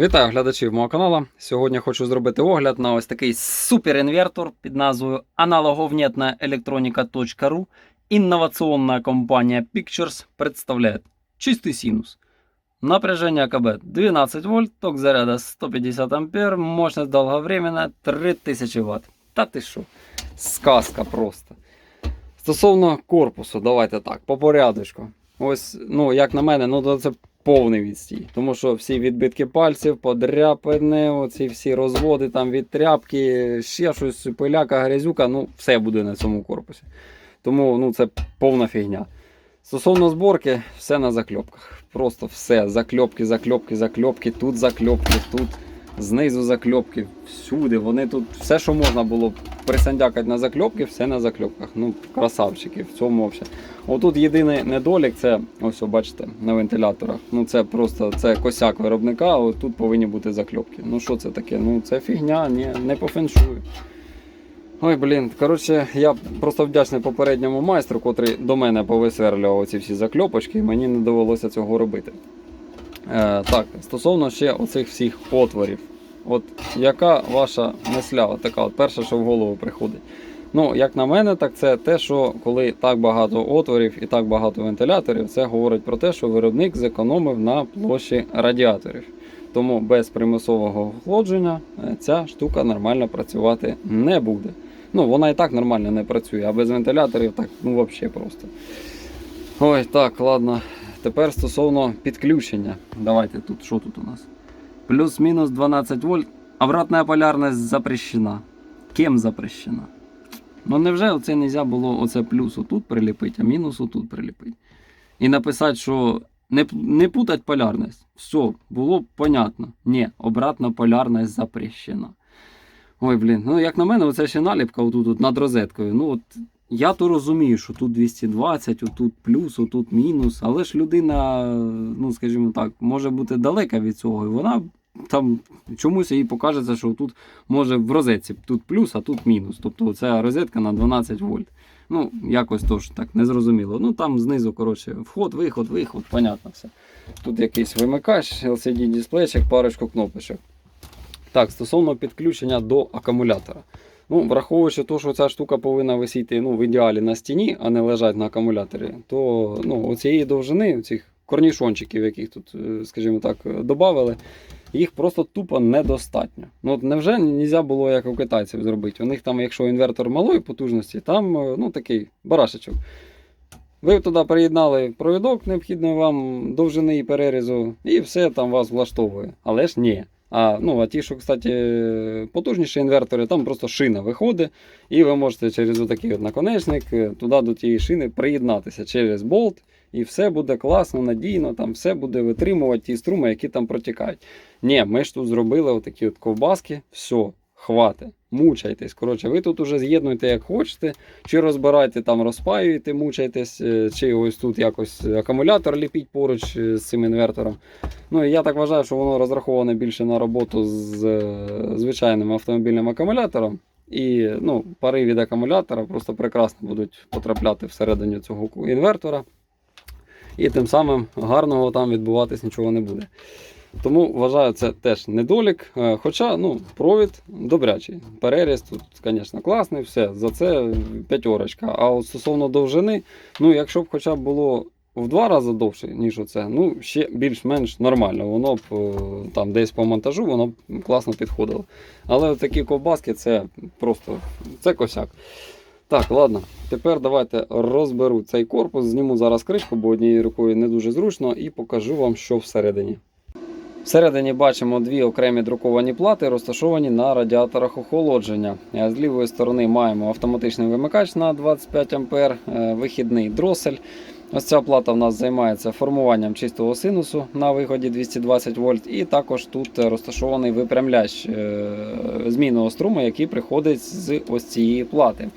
Вітаю глядачів мого каналу. Сьогодні хочу зробити огляд на ось такий суперінвертор під назвою аналоговнетна електроніка.ру. Інноваційна компанія Pictures представляє чистий синус. Напряжение АКБ 12 вольт, ток заряда 150 ампер, мощность долговременная 3000 Вт. Та ти що? Сказка просто. Стосовно корпусу, давайте так, по порядочку. Ось, ну, як на мене, ну це повний відстій. Тому що всі відбитки пальців, подряпини, оці всі розводи там від тряпки, ще щось, пиляка, грязюка, ну все буде на цьому корпусі. Тому ну, це повна фігня. Стосовно зборки, все на закльопках. Просто все. Закльопки, закльопки, закльопки, тут закльопки, тут знизу закльопки, всюди. Вони тут все, що можна було присандякати на закльопки, все на закльопках. Ну, красавчики в цьому взагалі. Отут єдиний недолік це, ось, бачите, на вентиляторах. Ну це просто це косяк виробника, а от тут повинні бути закльопки. Ну що це таке? Ну це фігня, ні, не по феншую. Ой, блін, коротше, я просто вдячний попередньому майстру, котрий до мене повисверлював оці всі закльопочки, і мені не довелося цього робити. Е, так, стосовно ще оцих всіх отворів. От яка ваша мисля? От така от перша, що в голову приходить. Ну, як на мене, так це те, що коли так багато отворів і так багато вентиляторів, це говорить про те, що виробник зекономив на площі радіаторів. Тому без примусового охолодження е, ця штука нормально працювати не буде. Ну, вона і так нормально не працює, а без вентиляторів так ну взагалі просто. Ой, так, ладно. Тепер стосовно підключення. Давайте тут, що тут у нас? Плюс-мінус 12 вольт. Обратная полярність запрещена. Ким запрещена? Ну невже оце не можна було оце плюс отут приліпити, а мінус отут приліпити? І написати, що не, не путать полярність. Все, було б понятно. Ні, обратна полярність запрещена. Ой, блін, ну як на мене, оце ще наліпка отут от над розеткою. Ну от я то розумію, що тут 220, отут плюс, отут мінус, але ж людина, ну скажімо так, може бути далека від цього, і вона там чомусь їй покажеться, що тут може в розетці тут плюс, а тут мінус. Тобто ця розетка на 12 вольт. Ну, якось то ж так незрозуміло. Ну там знизу, коротше, вход, виход, виход, понятно все. Тут якийсь вимикач, LCD дисплейчик, парочку кнопочок. Так, стосовно підключення до акумулятора. Ну, враховуючи те, що ця штука повинна висіти ну, в ідеалі на стіні, а не лежати на акумуляторі, то ну, оцієї довжини, цих корнішончиків, яких тут, е, скажімо так, додали, їх просто тупо недостатньо. Ну, от невже не можна було, як у китайців, зробити? У них там, якщо інвертор малої потужності, там е, ну, такий барашечок. Ви туди приєднали провідок необхідний вам довжини і перерізу, і все там вас влаштовує. Але ж ні. А, ну, а ті, що, кстати, потужніші інвертори, там просто шина виходить, і ви можете через отакий от наконечник е, туди до тієї шини приєднатися через болт, і все буде класно, надійно, там все буде витримувати ті струми, які там протікають. Ні, ми ж тут зробили отакі от ковбаски, все, хватить. Мучайтесь. Коротше, ви тут уже з'єднуйте як хочете, чи розбирайте там, розпаюєте, мучайтесь, е, чи ось тут якось акумулятор ліпіть поруч е, з цим інвертором. Ну я так вважаю, що воно розраховане більше на роботу з е, звичайним автомобільним акумулятором. І ну, пари від акумулятора просто прекрасно будуть потрапляти всередині цього інвертора. І тим самим гарного там відбуватись нічого не буде. Тому вважаю, це теж недолік. Е, Хоча ну, провід добрячий. Переріз тут, звісно, класний, все, за це п'ятерочка. А от стосовно довжини, ну, якщо б хоча б було в два рази довше, ніж оце, ну, ще більш-менш нормально. Воно б е, там десь по монтажу воно б класно підходило. Але такі ковбаски це просто це косяк. Так, ладно. Тепер давайте розберу цей корпус, зніму зараз кришку, бо однією рукою не дуже зручно, і покажу вам, що всередині. Всередині бачимо дві окремі друковані плати, розташовані на радіаторах охолодження. Е, З лівої сторони маємо автоматичний вимикач на 25 А, е, вихідний дросель. Ось ця плата в нас займається формуванням чистого синусу на виході 220 вольт, і також тут е, розташований випрямляч змінного струму, який приходить з ось цієї плати.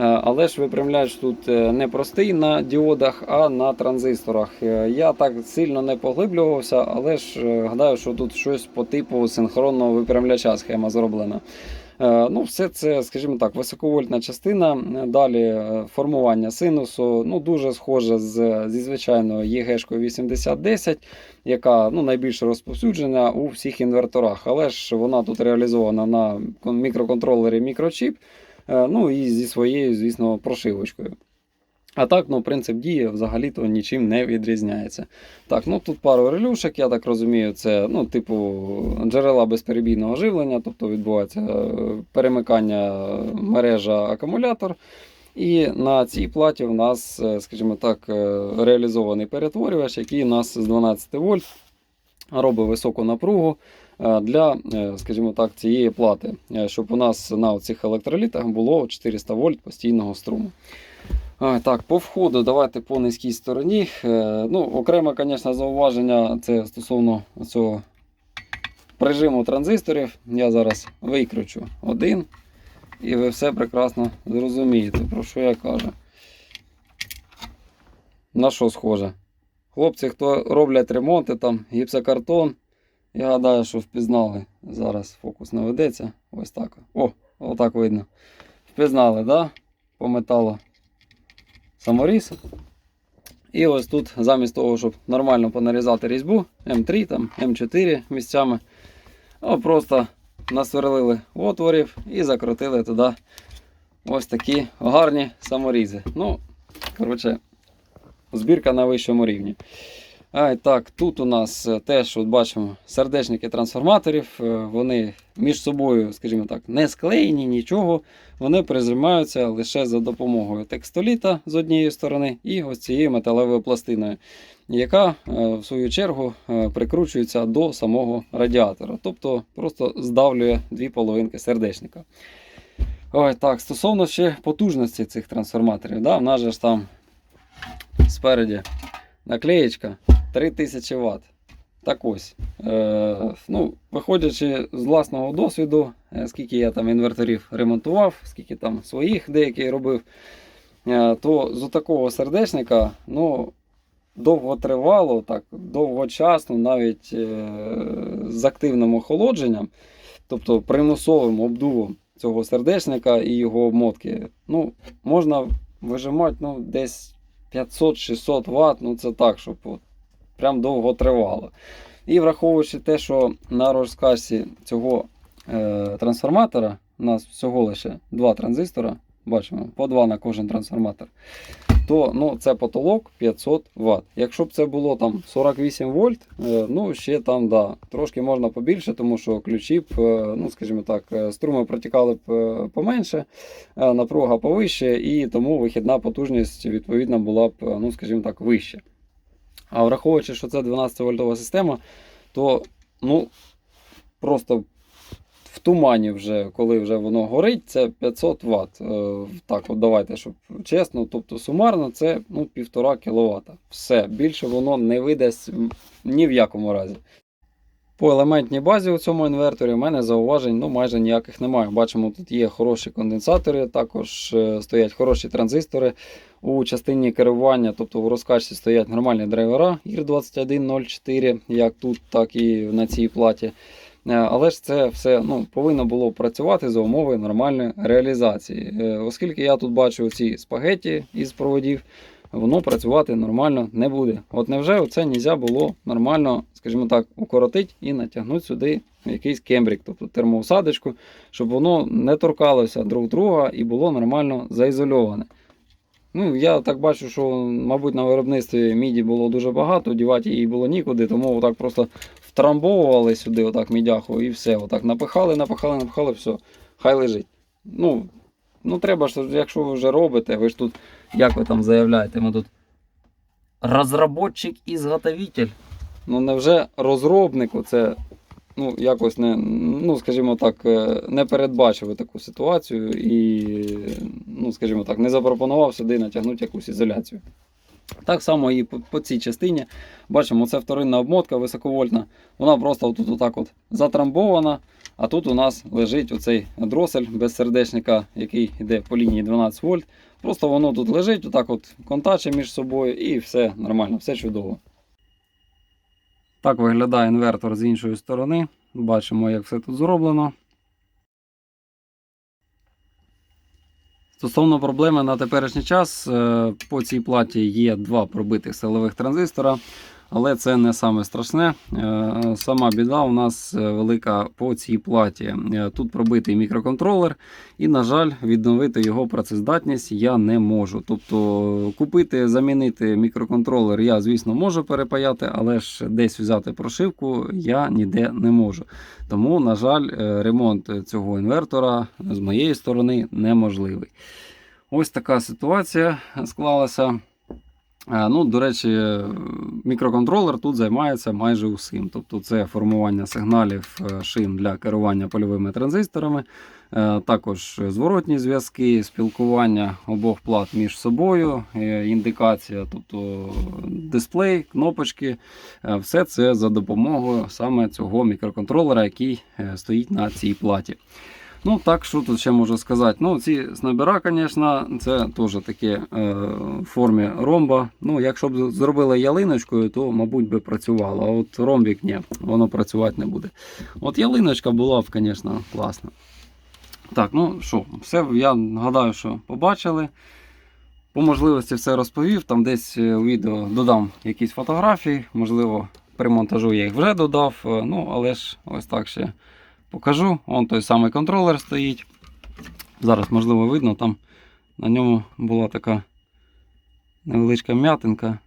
Е, Але ж випрямляч тут е, не простий на діодах, а на транзисторах. Е, Я так сильно не поглиблювався, але ж гадаю, що тут щось по типу синхронного випрямляча схема зроблена. Е, Ну, все це, скажімо так, високовольтна частина. Е, Далі е, формування синусу, ну, дуже схоже з, зі звичайною ЄГшкою 8010, яка ну, найбільш розповсюджена у всіх інверторах. Але ж вона тут реалізована на кон- мікроконтролері мікрочіп, ну і зі своєю, звісно, прошивочкою. А так, ну, принцип дії взагалі-то нічим не відрізняється. Так, ну тут пару релюшек, я так розумію, це ну, типу джерела безперебійного живлення, тобто відбувається е, перемикання мережа акумулятор. І на цій платі в нас, е, скажімо так, е, реалізований перетворювач, який у нас з 12 вольт робить високу напругу е, для, е, скажімо так, цієї плати, е, щоб у нас на цих електролітах було 400 вольт постійного струму. Так, по входу давайте по низькій стороні. Е, Ну, окреме, звісно, зауваження це стосовно цього прижиму транзисторів. Я зараз викручу один, і ви все прекрасно зрозумієте, про що я кажу. На що схоже? Хлопці, хто роблять ремонти, там гіпсокартон, я гадаю, що впізнали. Зараз фокус наведеться. Ось так. О, отак видно. Впізнали, да? По металу саморіз. І ось тут, замість того, щоб нормально понарізати різьбу, М3, там, М4 місцями, просто насверлили отворів і закрутили туди ось такі гарні саморізи. Ну, коротше, збірка на вищому рівні. А, так, тут у нас е, теж от бачимо сердечники трансформаторів. е, Вони між собою, скажімо так, не склеєні, нічого. Вони призимаються лише за допомогою текстоліта з однієї сторони і ось цією металевою пластиною, яка е, в свою чергу прикручується до самого радіатора. Тобто просто здавлює дві половинки сердечника. Ой, так, стосовно ще потужності цих трансформаторів, да, в нас же ж там спереді наклеєчка 3000 Вт. Так ось. Е, ну, виходячи з власного досвіду, е, скільки я там інверторів ремонтував, скільки там своїх деяких робив, е, то з такого сердечника ну, довготривало, так, довгочасно, навіть е, з активним охолодженням, тобто примусовим обдувом цього сердечника і його обмотки, ну, можна вижимати ну, десь 500-600 Вт, ну це так, щоб от, прям довго тривало. І враховуючи те, що на розкасі цього е, трансформатора у нас всього лише два транзистора, бачимо, по два на кожен трансформатор, то ну, це потолок 500 Вт. Якщо б це було там 48 вольт, е, ну ще там да, трошки можна побільше, тому що ключі б, е, ну скажімо так, е, струми протікали б е, поменше, е, напруга повище, і тому вихідна потужність відповідно була б, е, ну скажімо так, вища. А враховуючи, що це 12 вольтова система, то ну, просто в тумані, вже, коли вже воно горить, це 500 Вт. Е, так, от давайте, щоб чесно, тобто сумарно це ну, 1,5 кВт. Все, більше воно не видасть ні в якому разі. По елементній базі у цьому інверторі в мене зауважень ну, майже ніяких немає. Бачимо, тут є хороші конденсатори, також е, стоять хороші транзистори у частині керування, тобто в розкачці стоять нормальні драйвера IR2104, як тут, так і на цій платі. Е, Але ж це все ну, повинно було працювати за умови нормальної реалізації. Е, Оскільки я тут бачу ці спагеті із проводів, воно працювати нормально не буде. От невже це нельзя було нормально, скажімо так, укоротити і натягнути сюди якийсь кембрік, тобто термоусадочку, щоб воно не торкалося друг друга і було нормально заізольоване. Ну, я так бачу, що, мабуть, на виробництві міді було дуже багато, дівати її було нікуди, тому отак просто втрамбовували сюди отак мідяху і все. Отак напихали, напихали, напихали, все, хай лежить. Ну, ну треба ж, якщо ви вже робите, ви ж тут, як ви там заявляєте, ми тут розробник і зготовитель. Ну невже розробнику це ну, якось не, ну, скажімо так, е, не передбачив таку ситуацію і, ну, скажімо так, не запропонував сюди натягнути якусь ізоляцію. Так само і по, по цій частині. Бачимо, це вторинна обмотка високовольтна. Вона просто тут отак от затрамбована. А тут у нас лежить оцей дросель без сердечника, який йде по лінії 12 вольт. Просто воно тут лежить, отак от контаче між собою і все нормально, все чудово. Так виглядає інвертор з іншої сторони. Бачимо, як все тут зроблено. Стосовно проблеми на теперішній час, е, по цій платі є два пробитих силових транзистора але це не саме страшне. Е, Сама біда у нас е, велика по цій платі. Е, Тут пробитий мікроконтролер, і, на жаль, відновити його працездатність я не можу. Тобто купити, замінити мікроконтролер я, звісно, можу перепаяти, але ж десь взяти прошивку я ніде не можу. Тому, на жаль, ремонт цього інвертора з моєї сторони неможливий. Ось така ситуація склалася. Е, Ну, до речі, е, мікроконтролер тут займається майже усім. Тобто це формування сигналів е, шин для керування польовими транзисторами, також зворотні зв'язки, спілкування обох плат між собою, індикація, тобто дисплей, кнопочки. Все це за допомогою саме цього мікроконтролера, який стоїть на цій платі. Ну, так, що тут ще можу сказати? Ну, ці снайбера, звісно, це теж таке е, в формі ромба. Ну, якщо б зробили ялиночкою, то, мабуть, би працювало. А от ромбік ні, воно працювати не буде. От ялиночка була б, звісно, класна. Так, ну що, все, я гадаю, що побачили. По можливості все розповів. Там десь е, у відео додам якісь фотографії, можливо, при монтажу я їх вже додав. е, Ну, але ж ось так ще покажу. Вон той самий контролер стоїть. Зараз, можливо, видно, там на ньому була така невеличка м'ятинка.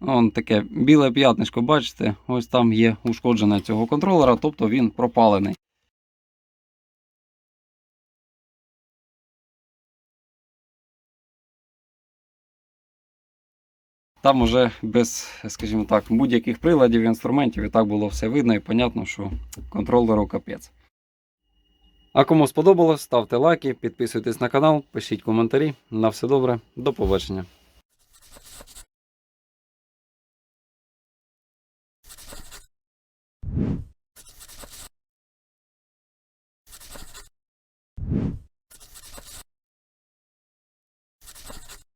Вон таке біле п'ятнишко, бачите, ось там є ушкодження цього контролера, тобто він пропалений. Там уже без, скажімо так, будь-яких приладів, інструментів, і так було все видно і понятно, що контролеру капець. А кому сподобалось, ставте лайки, підписуйтесь на канал, пишіть коментарі. На все добре, до побачення.